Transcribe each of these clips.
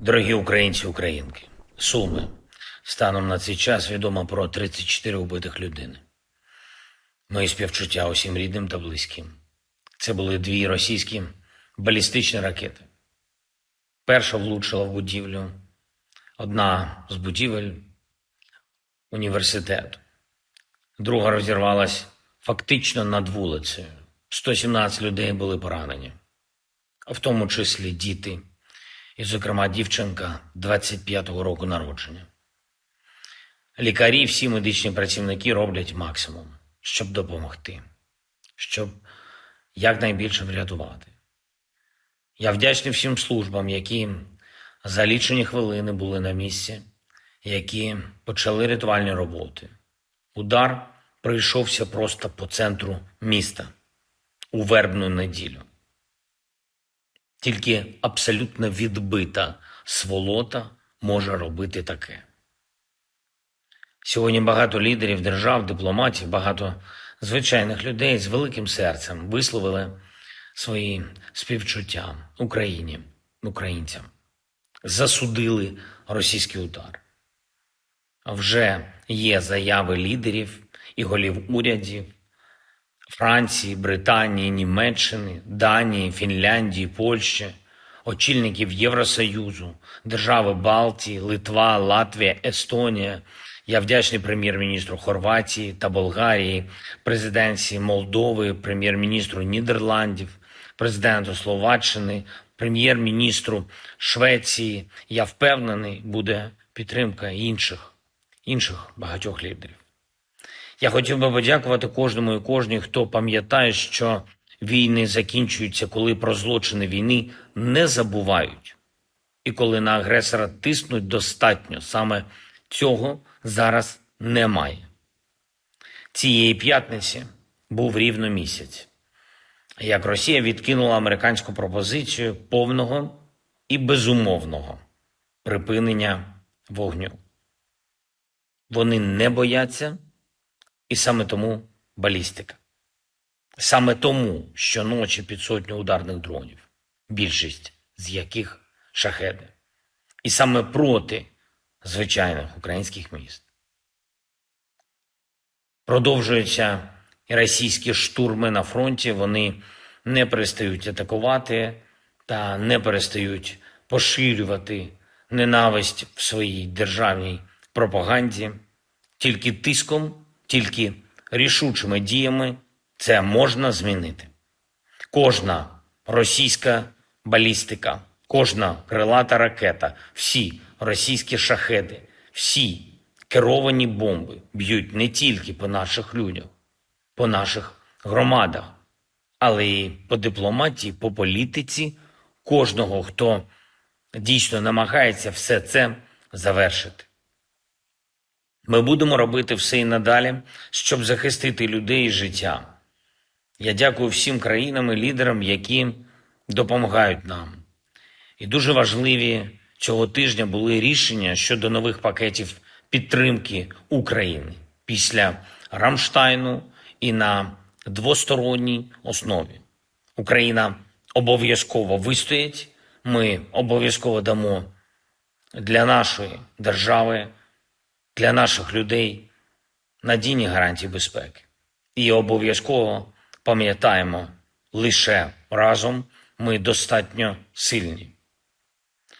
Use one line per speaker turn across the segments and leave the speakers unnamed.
Дорогі українці, українки, Суми. Станом на цей час відомо про 34 убитих людини. Мої співчуття усім рідним та близьким. Це були дві російські балістичні ракети. Перша влучила в будівлю, одна з будівель університету. Друга розірвалась фактично над вулицею. 117 людей були поранені, в тому числі діти, і, зокрема, дівчинка 25-го року народження. Лікарі, всі медичні працівники роблять максимум, щоб допомогти, щоб якнайбільше врятувати. Я вдячний всім службам, які за лічені хвилини були на місці, які почали рятувальні роботи. Удар прийшовся просто по центру міста у вербну неділю. Тільки абсолютно відбита сволота може робити таке. Сьогодні багато лідерів держав, дипломатів, багато звичайних людей з великим серцем висловили свої співчуття Україні, українцям, засудили російський удар. Вже є заяви лідерів і голів урядів Франції, Британії, Німеччини, Данії, Фінляндії, Польщі, очільників Євросоюзу, держави Балтії, Литва, Латвія, Естонія. Я вдячний прем'єр-міністру Хорватії та Болгарії, президенції Молдови, прем'єр-міністру Нідерландів, президенту Словаччини, прем'єр-міністру Швеції. Я впевнений, буде підтримка інших, інших багатьох лідерів. Я хотів би подякувати кожному і кожній, хто пам'ятає, що війни закінчуються, коли про злочини війни не забувають, і коли на агресора тиснуть достатньо. Саме цього зараз немає. Цієї п'ятниці був рівно місяць, як Росія відкинула американську пропозицію повного і безумовного припинення вогню. Вони не бояться. І саме тому балістика. Саме тому щоночі під сотню ударних дронів, більшість з яких шахеди. І саме проти звичайних українських міст. Продовжуються і російські штурми на фронті. Вони не перестають атакувати та не перестають поширювати ненависть в своїй державній пропаганді, тільки тиском тільки рішучими діями це можна змінити. Кожна російська балістика, кожна крилата ракета, всі російські шахеди, всі керовані бомби б'ють не тільки по наших людях, по наших громадах, але й по дипломатії, по політиці кожного, хто дійсно намагається все це завершити. Ми будемо робити все і надалі, щоб захистити людей і життя. Я дякую всім країнам і лідерам, які допомагають нам. І дуже важливі цього тижня були рішення щодо нових пакетів підтримки України після Рамштайну і на двосторонній основі. Україна обов'язково вистоїть. Ми обов'язково дамо для нашої держави для наших людей надійні гарантії безпеки. І обов'язково пам'ятаємо, лише разом ми достатньо сильні,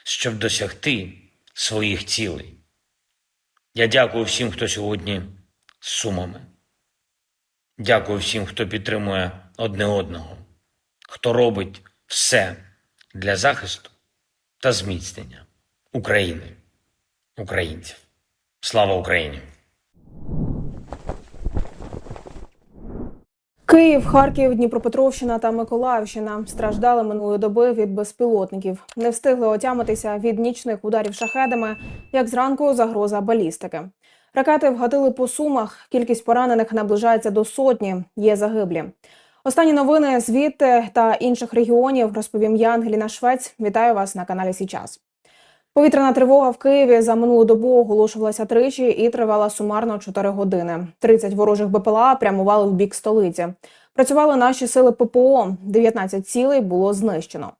щоб досягти своїх цілей. Я дякую всім, хто сьогодні з сумами. Дякую всім, хто підтримує одне одного, хто робить все для захисту та зміцнення України, українців. Слава Україні!
Київ, Харків, Дніпропетровщина та Миколаївщина страждали минулої доби від безпілотників. Не встигли отямитися від нічних ударів шахедами, як зранку загроза балістики. Ракети вгатили по сумах. Кількість поранених наближається до сотні. Є загиблі. Останні новини звідти та інших регіонів розповім я, Ангеліна Швець. Вітаю вас на каналі Січас. Повітряна тривога в Києві за минулу добу оголошувалася тричі і тривала сумарно 4 години. 30 ворожих БПЛА прямували в бік столиці. Працювали наші сили ППО. 19 цілей було знищено.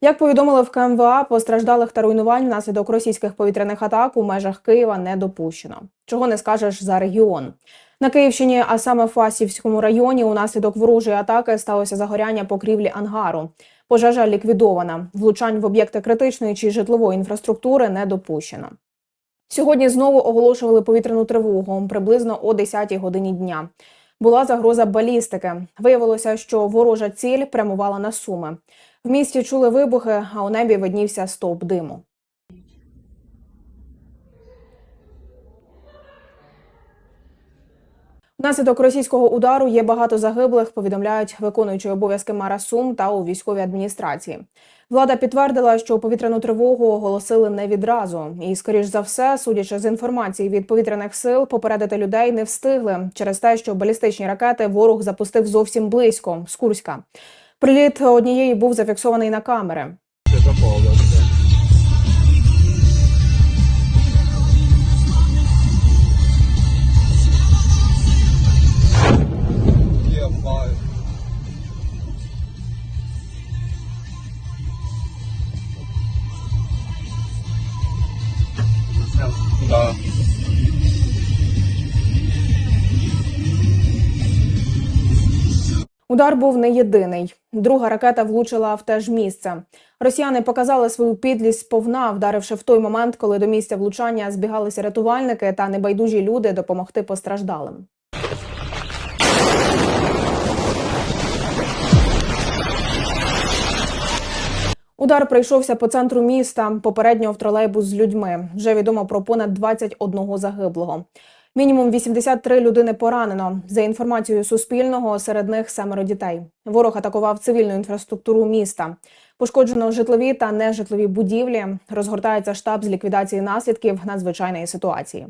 Як повідомили в КМВА, постраждалих та руйнувань внаслідок російських повітряних атак у межах Києва не допущено. Чого не скажеш за регіон. На Київщині, а саме в Фастівському районі, унаслідок ворожої атаки сталося загоряння покрівлі ангару. Пожежа ліквідована. Влучань в об'єкти критичної чи житлової інфраструктури не допущено. Сьогодні знову оголошували повітряну тривогу приблизно о 10 годині дня. Була загроза балістики. Виявилося, що ворожа ціль прямувала на суми. В місті чули вибухи, а у небі виднівся стовп диму. Внаслідок російського удару є багато загиблих, повідомляють виконуючі обов'язки мера Сум та у військовій адміністрації. Влада підтвердила, що повітряну тривогу оголосили не відразу, і, скоріш за все, судячи з інформації від повітряних сил, попередити людей не встигли через те, що балістичні ракети ворог запустив зовсім близько з Курська. Приліт однієї був зафіксований на камери. Удар був не єдиний. Друга ракета влучила в те ж місце. Росіяни показали свою підлість сповна, вдаривши в той момент, коли до місця влучання збігалися рятувальники та небайдужі люди допомогти постраждалим. Удар прийшовся по центру міста. Попередньо в тролейбус з людьми. Вже відомо про понад 21 загиблого. Мінімум 83 людини поранено. За інформацією Суспільного, серед них семеро дітей. Ворог атакував цивільну інфраструктуру міста. Пошкоджено житлові та нежитлові будівлі. Розгортається штаб з ліквідації наслідків надзвичайної ситуації.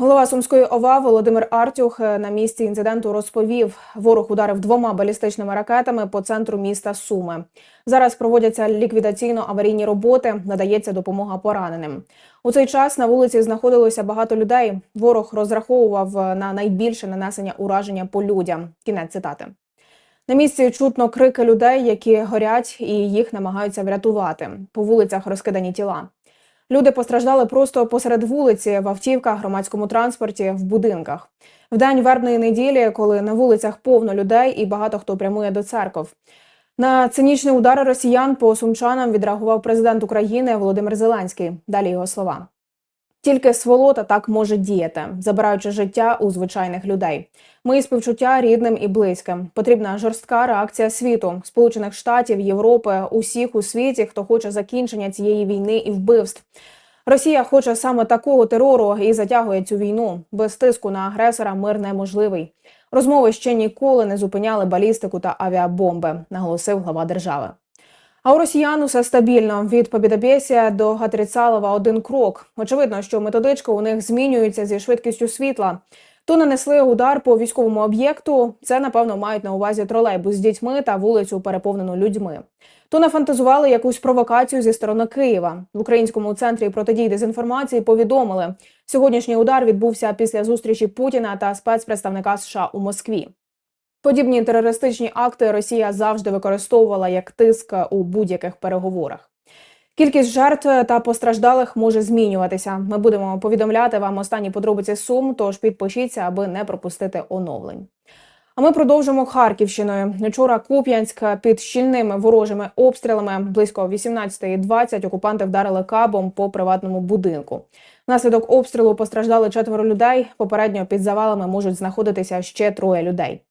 Голова сумської ОВА Володимир Артюх е, на місці інциденту розповів: ворог ударив двома балістичними ракетами по центру міста Суми. Зараз проводяться ліквідаційно-аварійні роботи, надається допомога пораненим. У цей час на вулиці знаходилося багато людей. Ворог розраховував е, на найбільше нанесення ураження по людям. Кінець цитати. На місці чутно крики людей, які горять, і їх намагаються врятувати. По вулицях розкидані тіла. Люди постраждали просто посеред вулиці, в автівках, громадському транспорті, в будинках. В день вербної неділі, коли на вулицях повно людей і багато хто прямує до церков. На цинічний удар росіян по сумчанам відреагував президент України Володимир Зеленський. Далі його слова. Тільки сволота так може діяти, забираючи життя у звичайних людей. Мої співчуття рідним і близьким. Потрібна жорстка реакція світу, Сполучених Штатів, Європи, усіх у світі, хто хоче закінчення цієї війни і вбивств. Росія хоче саме такого терору і затягує цю війну. Без тиску на агресора мир неможливий. Розмови ще ніколи не зупиняли балістику та авіабомби, наголосив глава держави. А у росіян усе стабільно від Побєдобєсія до Гатріцалова один крок. Очевидно, що методичка у них змінюється зі швидкістю світла. То нанесли удар по військовому об'єкту. Це напевно мають на увазі тролейбус з дітьми та вулицю переповнену людьми. То нафантазували якусь провокацію зі сторони Києва. В українському центрі протидії дезінформації повідомили, сьогоднішній удар відбувся після зустрічі Путіна та спецпредставника США у Москві. Подібні терористичні акти Росія завжди використовувала як тиск у будь-яких переговорах. Кількість жертв та постраждалих може змінюватися. Ми будемо повідомляти вам останні подробиці сум, тож підпишіться, аби не пропустити оновлень. А ми продовжимо Харківщиною. Вчора Куп'янськ під щільними ворожими обстрілами близько 18.20 окупанти вдарили кабом по приватному будинку. Внаслідок обстрілу постраждали четверо людей. Попередньо під завалами можуть знаходитися ще троє людей.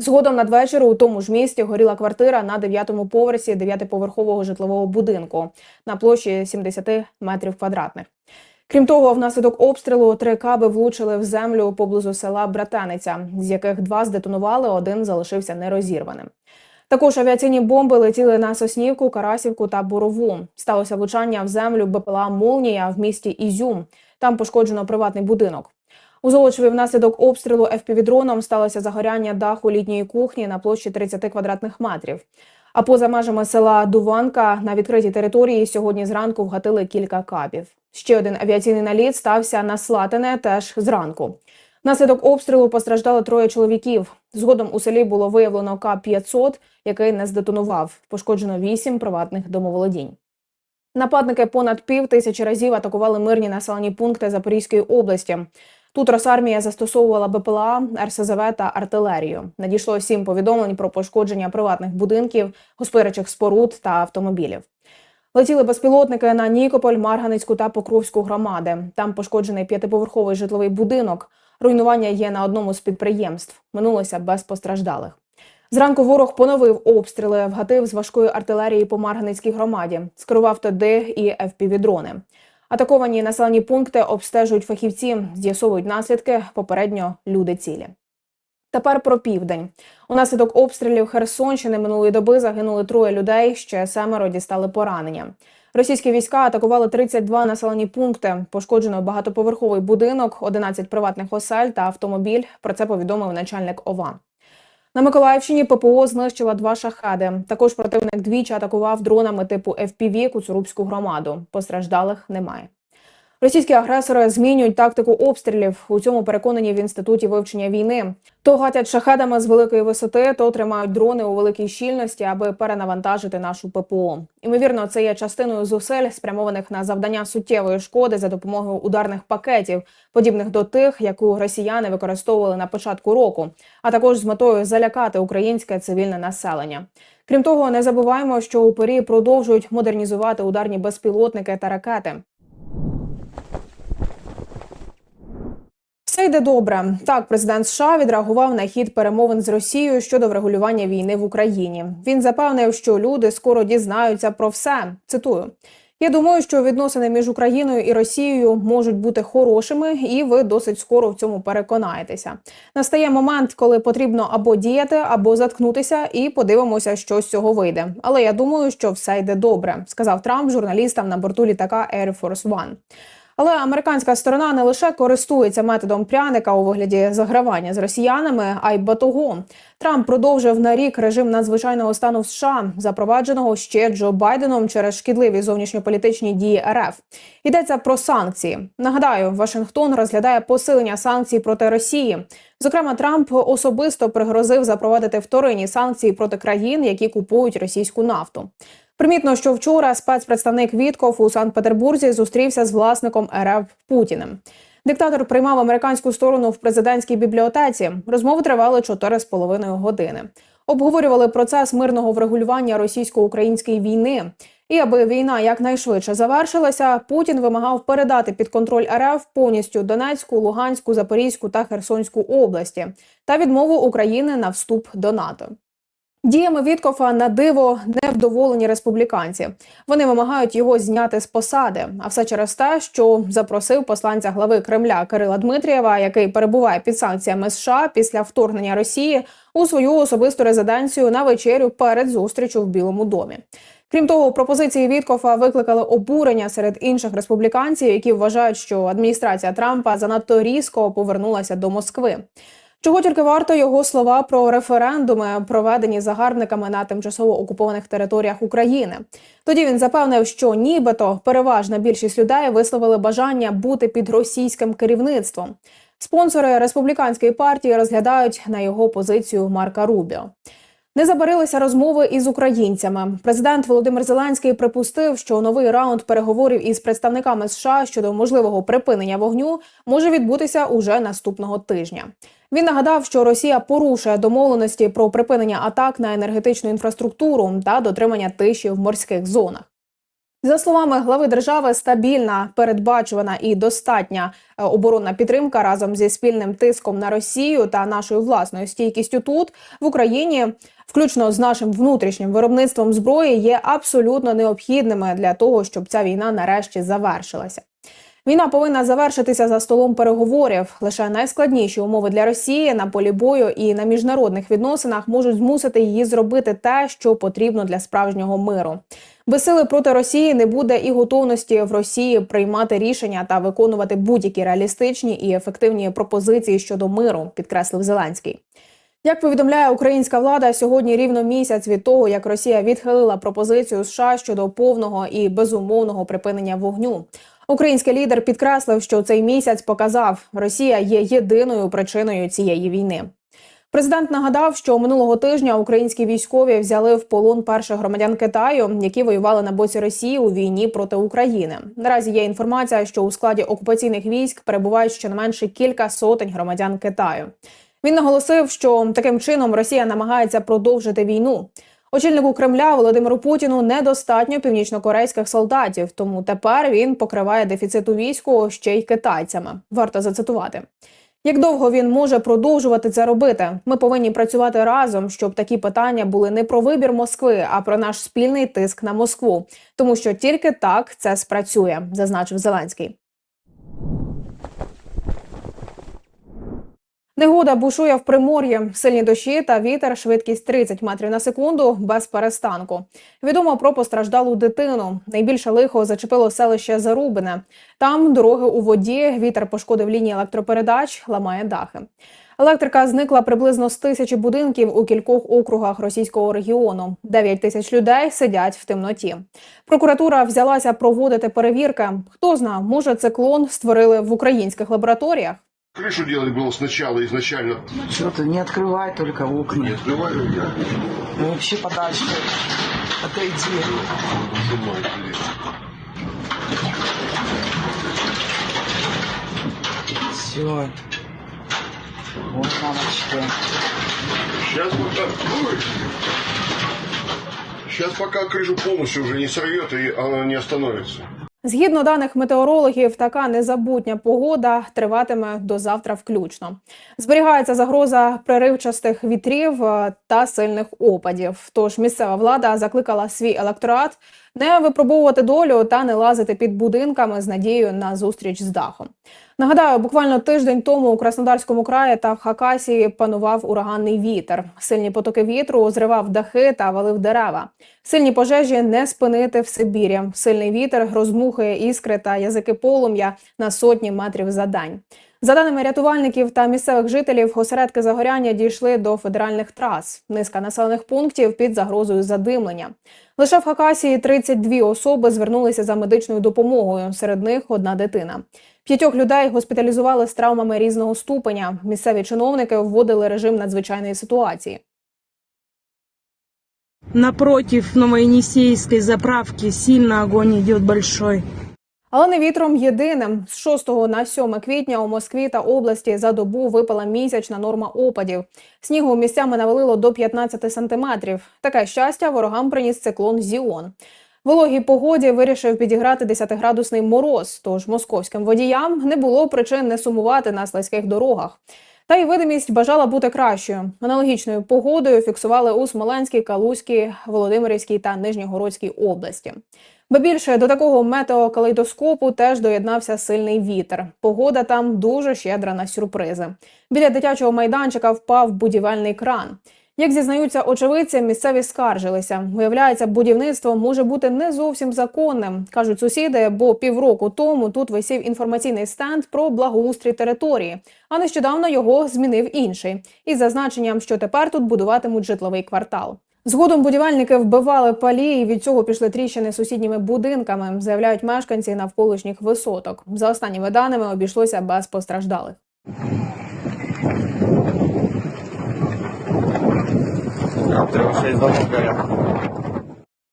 Згодом надвечір у тому ж місті горіла квартира на дев'ятому поверсі дев'ятиповерхового житлового будинку на площі 70 метрів квадратних. Крім того, внаслідок обстрілу три каби влучили в землю поблизу села Братаниця, з яких два здетонували, один залишився нерозірваним. Також авіаційні бомби летіли на Соснівку, Карасівку та Борову. Сталося влучання в землю БПЛА Молнія в місті Ізюм. Там пошкоджено приватний будинок. У Золочеві внаслідок обстрілу FPV-дроном сталося загоряння даху літньої кухні на площі 30 квадратних метрів. А поза межами села Дуванка на відкритій території сьогодні зранку вгатили кілька кабів. Ще один авіаційний наліт стався на Слатине теж зранку. Внаслідок обстрілу постраждали троє чоловіків. Згодом у селі було виявлено К-500, який не здетонував. Пошкоджено вісім приватних домоволодінь. Нападники понад пів тисячі разів атакували мирні населені пункти Запорізької області. Тут Росармія застосовувала БПЛА, РСЗВ та артилерію. Надійшло сім повідомлень про пошкодження приватних будинків, господарчих споруд та автомобілів. Летіли безпілотники на Нікополь, Марганицьку та Покровську громади. Там пошкоджений п'ятиповерховий житловий будинок. Руйнування є на одному з підприємств. Минулося без постраждалих. Зранку ворог поновив обстріли, вгатив з важкої артилерії по Марганицькій громаді, скерував туди і FPV-дрони. Атаковані населені пункти обстежують фахівці, з'ясовують наслідки. Попередньо люди цілі. Тепер про південь. Унаслідок обстрілів Херсонщини минулої доби загинули троє людей, ще семеро дістали поранення. Російські війська атакували 32 населені пункти. Пошкоджено багатоповерховий будинок, 11 приватних осель та автомобіль. Про це повідомив начальник ОВА. На Миколаївщині ППО знищила два шахеди. Також противник двічі атакував дронами типу FPV Куцурубську громаду. Постраждалих немає. Російські агресори змінюють тактику обстрілів. У цьому переконані в інституті вивчення війни. То гатять шахедами з великої висоти, то тримають дрони у великій щільності, аби перенавантажити нашу ППО. Імовірно, це є частиною зусиль, спрямованих на завдання суттєвої шкоди за допомогою ударних пакетів, подібних до тих, яку росіяни використовували на початку року, а також з метою залякати українське цивільне населення. Крім того, не забуваємо, що у упорі продовжують модернізувати ударні безпілотники та ракети. Все йде добре. Так, президент США відреагував на хід перемовин з Росією щодо врегулювання війни в Україні. Він запевнив, що люди скоро дізнаються про все. Цитую. Я думаю, що відносини між Україною і Росією можуть бути хорошими, і ви досить скоро в цьому переконаєтеся. Настає момент, коли потрібно або діяти, або заткнутися, і подивимося, що з цього вийде. Але я думаю, що все йде добре, сказав Трамп журналістам на борту літака Air Force One. Але американська сторона не лише користується методом пряника у вигляді загравання з росіянами, а й батогом. Трамп продовжив на рік режим надзвичайного стану в США, запровадженого ще Джо Байденом через шкідливі зовнішньополітичні дії РФ. Йдеться про санкції. Нагадаю, Вашингтон розглядає посилення санкцій проти Росії. Зокрема, Трамп особисто пригрозив запровадити вторинні санкції проти країн, які купують російську нафту. Примітно, що вчора спецпредставник Вітков у Санкт-Петербурзі зустрівся з власником РФ Путіним. Диктатор приймав американську сторону в президентській бібліотеці. Розмови тривали 4,5 години. Обговорювали процес мирного врегулювання російсько-української війни. І аби війна якнайшвидше завершилася, Путін вимагав передати під контроль РФ повністю Донецьку, Луганську, Запорізьку та Херсонську області та відмову України на вступ до НАТО. Діями Віткофа на диво невдоволені республіканці. Вони вимагають його зняти з посади. А все через те, що запросив посланця глави Кремля Кирила Дмитрієва, який перебуває під санкціями США після вторгнення Росії у свою особисту резиденцію на вечерю перед зустрічю в Білому домі. Крім того, пропозиції Віткофа викликали обурення серед інших республіканців, які вважають, що адміністрація Трампа занадто різко повернулася до Москви. Чого тільки варто його слова про референдуми, проведені загарбниками на тимчасово окупованих територіях України. Тоді він запевнив, що нібито переважна більшість людей висловили бажання бути під російським керівництвом. Спонсори республіканської партії розглядають на його позицію Марка Рубіо. Не забарилися розмови із українцями. Президент Володимир Зеленський припустив, що новий раунд переговорів із представниками США щодо можливого припинення вогню може відбутися уже наступного тижня. Він нагадав, що Росія порушує домовленості про припинення атак на енергетичну інфраструктуру та дотримання тиші в морських зонах. За словами глави держави, стабільна, передбачувана і достатня е, оборонна підтримка разом зі спільним тиском на Росію та нашою власною стійкістю тут в Україні, включно з нашим внутрішнім виробництвом зброї, є абсолютно необхідними для того, щоб ця війна нарешті завершилася. Війна повинна завершитися за столом переговорів. Лише найскладніші умови для Росії на полі бою і на міжнародних відносинах можуть змусити її зробити те, що потрібно для справжнього миру. Без сили проти Росії не буде і готовності в Росії приймати рішення та виконувати будь-які реалістичні і ефективні пропозиції щодо миру, підкреслив Зеленський. Як повідомляє українська влада, сьогодні рівно місяць від того, як Росія відхилила пропозицію США щодо повного і безумовного припинення вогню. Український лідер підкреслив, що цей місяць показав, Росія є єдиною причиною цієї війни. Президент нагадав, що минулого тижня українські військові взяли в полон перших громадян Китаю, які воювали на боці Росії у війні проти України. Наразі є інформація, що у складі окупаційних військ перебувають щонайменше кілька сотень громадян Китаю. Він наголосив, що таким чином Росія намагається продовжити війну. Очільнику Кремля Володимиру Путіну недостатньо північнокорейських солдатів, тому тепер він покриває дефіцит у війську ще й китайцями. Варто зацитувати. Як довго він може продовжувати це робити? Ми повинні працювати разом, щоб такі питання були не про вибір Москви, а про наш спільний тиск на Москву, тому що тільки так це спрацює, зазначив Зеленський. Негода бушує в примор'ї. Сильні дощі та вітер, швидкість 30 метрів на секунду без перестанку. Відомо про постраждалу дитину. Найбільше лихо зачепило селище Зарубине. Там дороги у воді, вітер пошкодив лінії електропередач, ламає дахи. Електрика зникла приблизно з тисячі будинків у кількох округах російського регіону. 9 тисяч людей сидять в темноті. Прокуратура взялася проводити перевірки. Хто зна, може, циклон створили в українських лабораторіях.
Крышу делать было сначала, изначально.
Что ты, не открывай только окна.
Не открываю я.
Ну, вообще подальше отойди. Все. Вот, мамочка.
Сейчас пока... Ой! Сейчас пока крышу полностью уже не сорвет и она не остановится.
Згідно даних метеорологів, така незабутня погода триватиме до завтра включно. Зберігається загроза преривчастих вітрів е, та сильних опадів. Тож місцева влада закликала свій електорат не випробовувати долю та не лазити під будинками з надією на зустріч з дахом. Нагадаю, буквально тиждень тому у Краснодарському краї та в Хакасії панував ураганний вітер. Сильні потоки вітру зривав дахи та валив дерева. Сильні пожежі не спинити в Сибірі. Сильний вітер роздмухує іскри та язики полум'я на сотні метрів за день. За даними рятувальників та місцевих жителів, осередки загоряння дійшли до федеральних трас. Низка населених пунктів під загрозою задимлення. Лише в Хакасії 32 особи звернулися за медичною допомогою. Серед них одна дитина. П'ятьох людей госпіталізували з травмами різного ступеня. Місцеві чиновники вводили режим надзвичайної ситуації.
Напротив Новоенисейской заправки сильно огонь идет большой.
Але не вітром єдиним. З 6 на 7 квітня у Москві та області за добу випала місячна норма опадів. Снігу місцями навалило до 15 сантиметрів. Таке щастя ворогам приніс циклон Зіон. Вологій погоді вирішив підіграти 10-градусний мороз, тож московським водіям не було причин не сумувати на слизьких дорогах. Та й видимість бажала бути кращою. Аналогічною погодою фіксували у Смоленській, Калузькій, Володимирівській та Нижньогородській області. Ба більше до такого метеокалейдоскопу теж доєднався сильний вітер. Погода там дуже щедра на сюрпризи. Біля дитячого майданчика впав будівельний кран. Як зізнаються очевидці, місцеві скаржилися. Виявляється, будівництво може бути не зовсім законним, кажуть сусіди, бо півроку тому тут висів інформаційний стенд про благоустрій території, а нещодавно його змінив інший із зазначенням, що тепер тут будуватимуть житловий квартал. Згодом будівельники вбивали палі і від цього пішли тріщини сусідніми будинками, заявляють мешканці навколишніх висоток. За останніми даними обійшлося без постраждалих.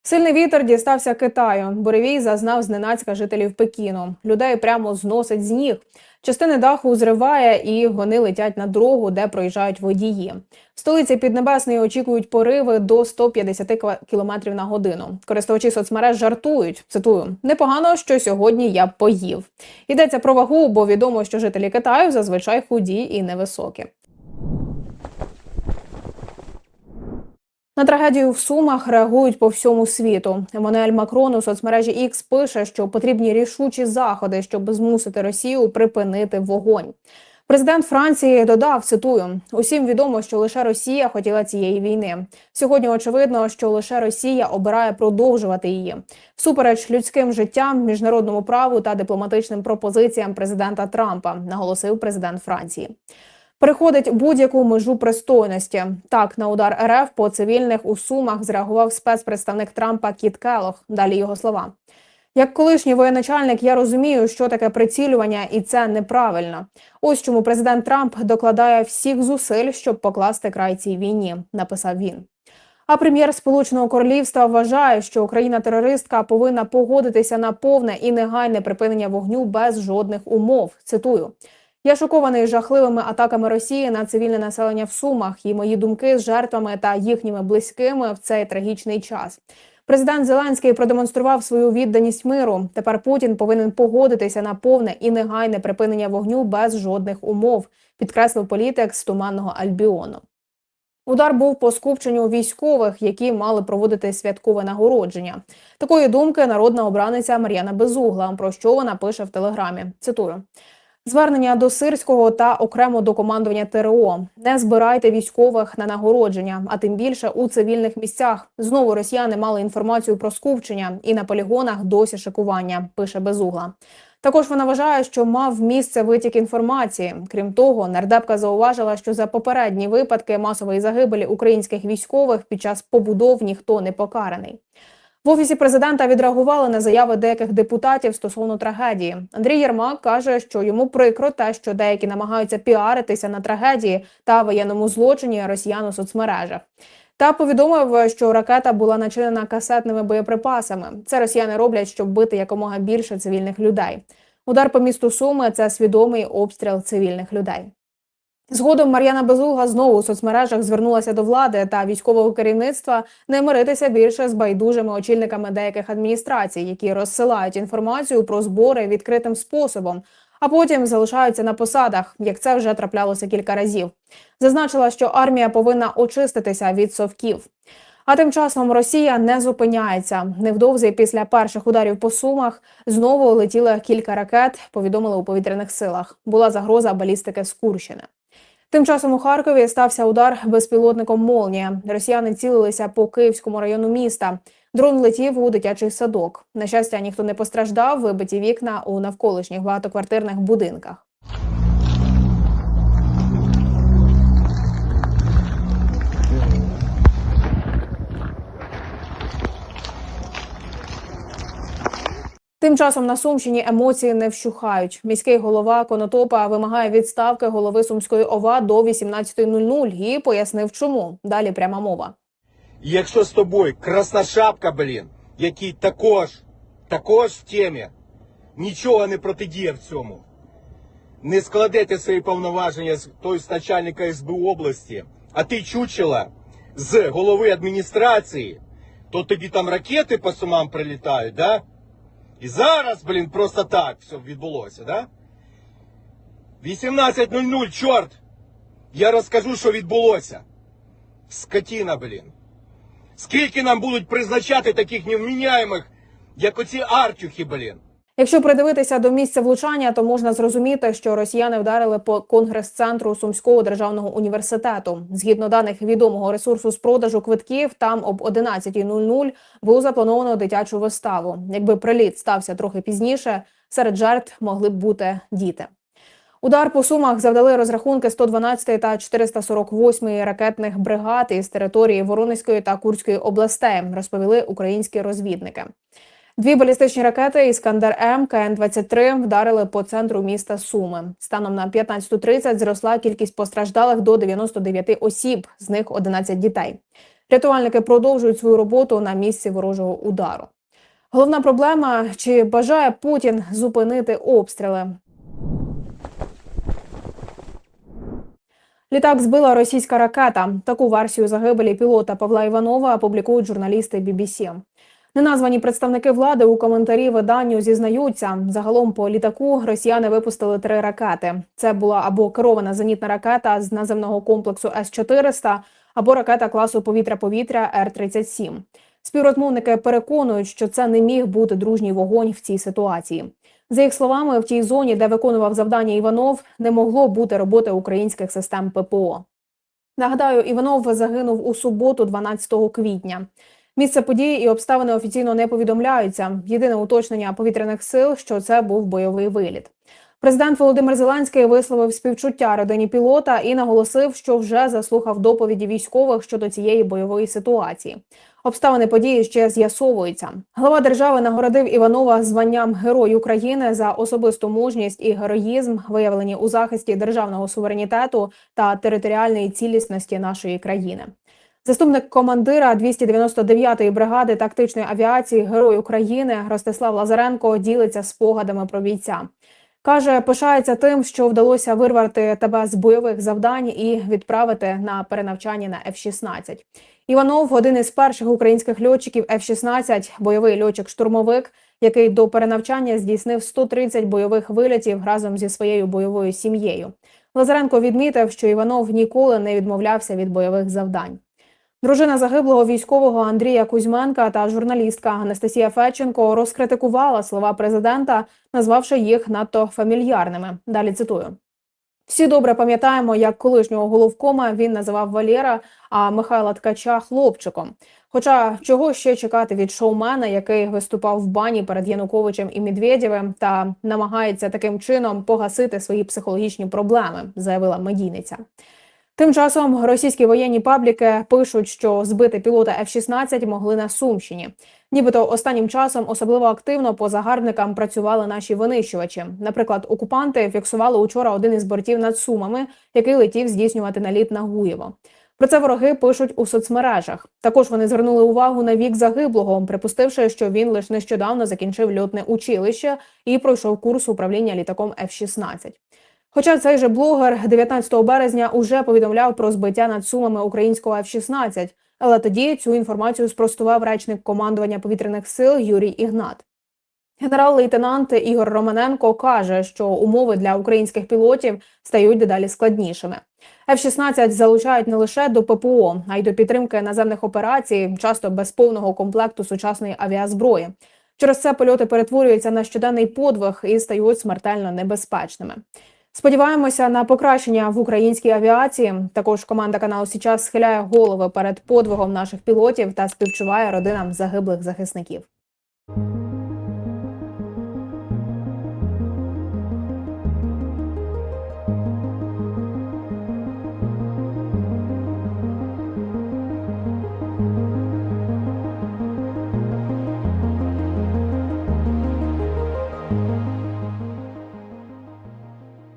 Сильний вітер дістався Китаю. Буревій зазнав зненацька жителів Пекіну. Людей прямо зносить з ніг. Частини даху зриває, і вони летять на дорогу, де проїжджають водії. В столиці Піднебесної очікують пориви до 150 км на годину. Користувачі соцмереж жартують. Цитую: непогано, що сьогодні я поїв. Йдеться про вагу, бо відомо, що жителі Китаю зазвичай худі і невисокі. На трагедію в Сумах реагують по всьому світу. Еммануель Макрон у соцмережі X пише, що потрібні рішучі заходи, щоб змусити Росію припинити вогонь. Президент Франції додав цитую: усім відомо, що лише Росія хотіла цієї війни. Сьогодні очевидно, що лише Росія обирає продовжувати її всупереч людським життям, міжнародному праву та дипломатичним пропозиціям президента Трампа, наголосив президент Франції. Переходить будь-яку межу пристойності. Так, на удар РФ по цивільних у Сумах зреагував спецпредставник Трампа Кіт Келох. Далі його слова. Як колишній воєначальник, я розумію, що таке прицілювання, і це неправильно. Ось чому президент Трамп докладає всіх зусиль, щоб покласти край цій війні, написав він. А прем'єр Сполученого Королівства вважає, що Україна-терористка повинна погодитися на повне і негайне припинення вогню без жодних умов. Цитую. Я шокований жахливими атаками Росії на цивільне населення в Сумах, і мої думки з жертвами та їхніми близькими в цей трагічний час. Президент Зеленський продемонстрував свою відданість миру. Тепер Путін повинен погодитися на повне і негайне припинення вогню без жодних умов, підкреслив політик з туманного Альбіону. Удар був по скупченню військових, які мали проводити святкове нагородження. Такої думки народна обраниця Мар'яна Безугла, про що вона пише в телеграмі. Цитую. Звернення до Сирського та окремо до командування ТРО. Не збирайте військових на нагородження, а тим більше у цивільних місцях. Знову росіяни мали інформацію про скупчення і на полігонах досі шикування. Пише Безугла. Також вона вважає, що мав місце витік інформації. Крім того, нардепка зауважила, що за попередні випадки масової загибелі українських військових під час побудов ніхто не покараний. В офісі президента відреагували на заяви деяких депутатів стосовно трагедії. Андрій Єрмак каже, що йому прикро те, що деякі намагаються піаритися на трагедії та воєнному злочині росіян у соцмережах. Та повідомив, що ракета була начинена касетними боєприпасами. Це росіяни роблять, щоб бити якомога більше цивільних людей. Удар по місту Суми це свідомий обстріл цивільних людей. Згодом Мар'яна Безугла знову у соцмережах звернулася до влади та військового керівництва не миритися більше з байдужими очільниками деяких адміністрацій, які розсилають інформацію про збори відкритим способом, а потім залишаються на посадах, як це вже траплялося кілька разів. Зазначила, що армія повинна очиститися від совків. А тим часом Росія не зупиняється. Невдовзі після перших ударів по сумах знову летіли кілька ракет. Повідомили у повітряних силах. Була загроза балістики з Курщини. Тим часом у Харкові стався удар безпілотником Молнія. Росіяни цілилися по Київському району міста. Дрон летів у дитячий садок. На щастя, ніхто не постраждав. Вибиті вікна у навколишніх багатоквартирних будинках. Тим часом на Сумщині емоції не вщухають. Міський голова Конотопа вимагає відставки голови Сумської ОВА до 18.00 і пояснив, чому. Далі пряма мова.
Якщо з тобою красношапка, блін, який також, також в темі, нічого не протидіє в цьому, не складете свої повноваження з той з начальника СБУ області, а ти чучела з голови адміністрації, то тобі там ракети по сумам прилітають, да? І зараз, блін, просто так все відбулося, да? 18.00, чорт! Я розкажу, що відбулося. Скотіна, блін. Скільки нам будуть призначати таких невміняємих, як оці артюхи, блін?
Якщо придивитися до місця влучання, то можна зрозуміти, що росіяни вдарили по конгрес-центру Сумського державного університету. Згідно даних відомого ресурсу з продажу квитків, там об 11.00 було заплановано дитячу виставу. Якби приліт стався трохи пізніше, серед жертв могли б бути діти. Удар по сумах завдали розрахунки 112 та 448 ракетних бригад із території Воронезької та Курської областей, розповіли українські розвідники. Дві балістичні ракети Іскандер М КН-23 вдарили по центру міста Суми. Станом на 15.30 зросла кількість постраждалих до 99 осіб, з них 11 дітей. Рятувальники продовжують свою роботу на місці ворожого удару. Головна проблема: чи бажає Путін зупинити обстріли? Літак збила російська ракета. Таку версію загибелі пілота Павла Іванова опублікують журналісти BBC. Неназвані представники влади у коментарі виданню зізнаються. Загалом по літаку росіяни випустили три ракети. Це була або керована зенітна ракета з наземного комплексу С-400, або ракета класу повітря-повітря Р-37. Співрозмовники переконують, що це не міг бути дружній вогонь в цій ситуації. За їх словами, в тій зоні, де виконував завдання Іванов, не могло бути роботи українських систем ППО. Нагадаю, Іванов загинув у суботу, 12 квітня. Місце події і обставини офіційно не повідомляються. Єдине уточнення повітряних сил, що це був бойовий виліт. Президент Володимир Зеленський висловив співчуття родині пілота і наголосив, що вже заслухав доповіді військових щодо цієї бойової ситуації. Обставини події ще з'ясовуються. Глава держави нагородив Іванова званням Герой України за особисту мужність і героїзм, виявлені у захисті державного суверенітету та територіальної цілісності нашої країни. Заступник командира 299-ї бригади тактичної авіації Герой України Ростислав Лазаренко ділиться спогадами про бійця. Каже, пишається тим, що вдалося вирвати тебе з бойових завдань і відправити на перенавчання на F-16. Іванов один із перших українських льотчиків F-16, бойовий льотчик-штурмовик, який до перенавчання здійснив 130 бойових вилітів разом зі своєю бойовою сім'єю. Лазаренко відмітив, що Іванов ніколи не відмовлявся від бойових завдань. Дружина загиблого військового Андрія Кузьменка та журналістка Анастасія Федченко розкритикувала слова президента, назвавши їх надто фамільярними. Далі цитую. Всі добре пам'ятаємо, як колишнього головкома він називав Валєра, а Михайла Ткача хлопчиком. Хоча чого ще чекати від шоумена, який виступав в бані перед Януковичем і Медведєвим та намагається таким чином погасити свої психологічні проблеми, заявила медійниця. Тим часом російські воєнні пабліки пишуть, що збити пілота F-16 могли на Сумщині. Нібито останнім часом особливо активно по загарбникам працювали наші винищувачі. Наприклад, окупанти фіксували учора один із бортів над Сумами, який летів здійснювати наліт на Гуєво. Про це вороги пишуть у соцмережах. Також вони звернули увагу на вік загиблого, припустивши, що він лише нещодавно закінчив льотне училище і пройшов курс управління літаком F-16. Хоча цей же блогер 19 березня уже повідомляв про збиття над сумами українського F-16, але тоді цю інформацію спростував речник командування повітряних сил Юрій Ігнат. Генерал-лейтенант Ігор Романенко каже, що умови для українських пілотів стають дедалі складнішими. F-16 залучають не лише до ППО, а й до підтримки наземних операцій, часто без повного комплекту сучасної авіазброї. Через це польоти перетворюються на щоденний подвиг і стають смертельно небезпечними. Сподіваємося на покращення в українській авіації. Також команда каналу Січас схиляє голови перед подвигом наших пілотів та співчуває родинам загиблих захисників.